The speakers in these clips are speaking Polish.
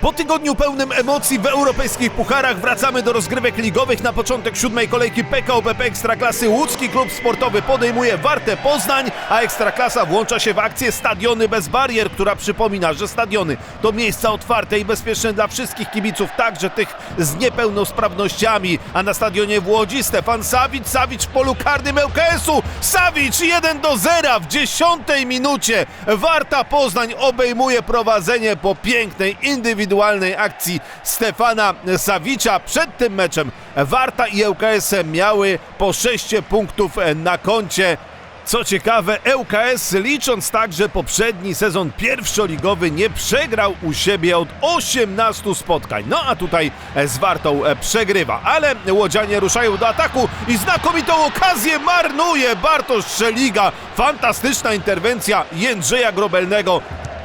Po tygodniu pełnym emocji w europejskich pucharach wracamy do rozgrywek ligowych. Na początek siódmej kolejki PKO BP Ekstraklasy Łódzki Klub Sportowy podejmuje Wartę Poznań, a Ekstraklasa włącza się w akcję Stadiony bez barier, która przypomina, że stadiony to miejsca otwarte i bezpieczne dla wszystkich kibiców, także tych z niepełnosprawnościami. A na stadionie w Łodzi Stefan Sawic, Sawic w polu karnym ŁKS-u, Sawic 1 do 0 w dziesiątej minucie. Warta Poznań obejmuje prowadzenie po pięknej, indywidualnej akcji Stefana Sawicza. Przed tym meczem Warta i ŁKS miały po 6 punktów na koncie. Co ciekawe, ŁKS licząc także poprzedni sezon pierwszoligowy nie przegrał u siebie od 18 spotkań. No a tutaj z Wartą przegrywa, ale Łodzianie ruszają do ataku i znakomitą okazję marnuje Bartosz Szeliga. Fantastyczna interwencja Jędrzeja Grobelnego.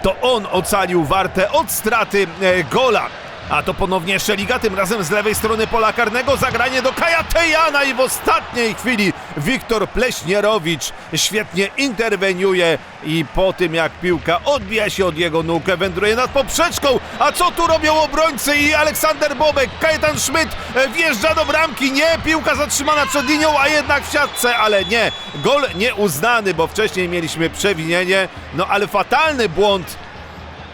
To on ocalił Wartę od straty e, gola. A to ponownie Szeliga, tym razem z lewej strony pola karnego, zagranie do Kaja Tejana i w ostatniej chwili Wiktor Pleśnierowicz świetnie interweniuje i po tym jak piłka odbija się od jego nóg, wędruje nad poprzeczką, a co tu robią obrońcy i Aleksander Bobek, Kajetan Schmidt e, wjeżdża do bramki, nie, piłka zatrzymana przed linią, a jednak w siatce, ale nie, gol nieuznany, bo wcześniej mieliśmy przewinienie, no ale fatalny błąd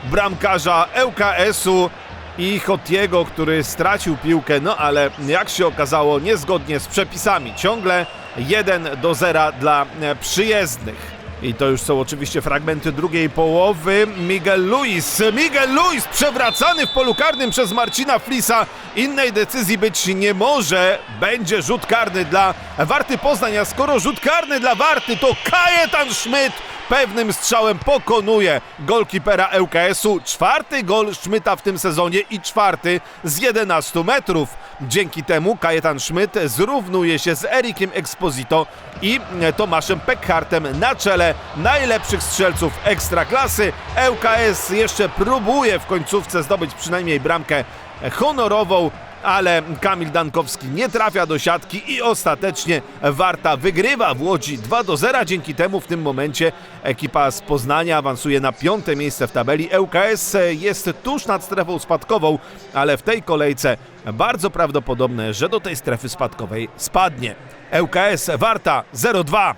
bramkarza ŁKS-u i Hotiego, który stracił piłkę, no ale jak się okazało, niezgodnie z przepisami. Ciągle 1 do 0 dla e, przyjezdnych. I to już są oczywiście fragmenty drugiej połowy. Miguel Luis, Miguel Luis przewracany w polu karnym przez Marcina Flisa. Innej decyzji być nie może. Będzie rzut karny dla Warty Poznań, a skoro rzut karny dla Warty, to Kajetan Schmidt pewnym strzałem pokonuje golkipera ŁKS-u. Czwarty gol Schmidta w tym sezonie i czwarty z 11 metrów. Dzięki temu Kajetan Schmidt zrównuje się z Erikiem Exposito i Tomaszem Pekhartem na czele najlepszych strzelców ekstraklasy. ŁKS jeszcze próbuje w końcówce zdobyć przynajmniej bramkę honorową, ale Kamil Dankowski nie trafia do siatki i ostatecznie Warta wygrywa w Łodzi 2 do 0. Dzięki temu w tym momencie ekipa z Poznania awansuje na piąte miejsce w tabeli. ŁKS jest tuż nad strefą spadkową, ale w tej kolejce bardzo prawdopodobne, że do tej strefy spadkowej spadnie. ŁKS Warta 0-2.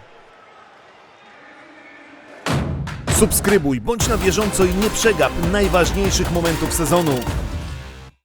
Subskrybuj, bądź na bieżąco i nie przegap najważniejszych momentów sezonu.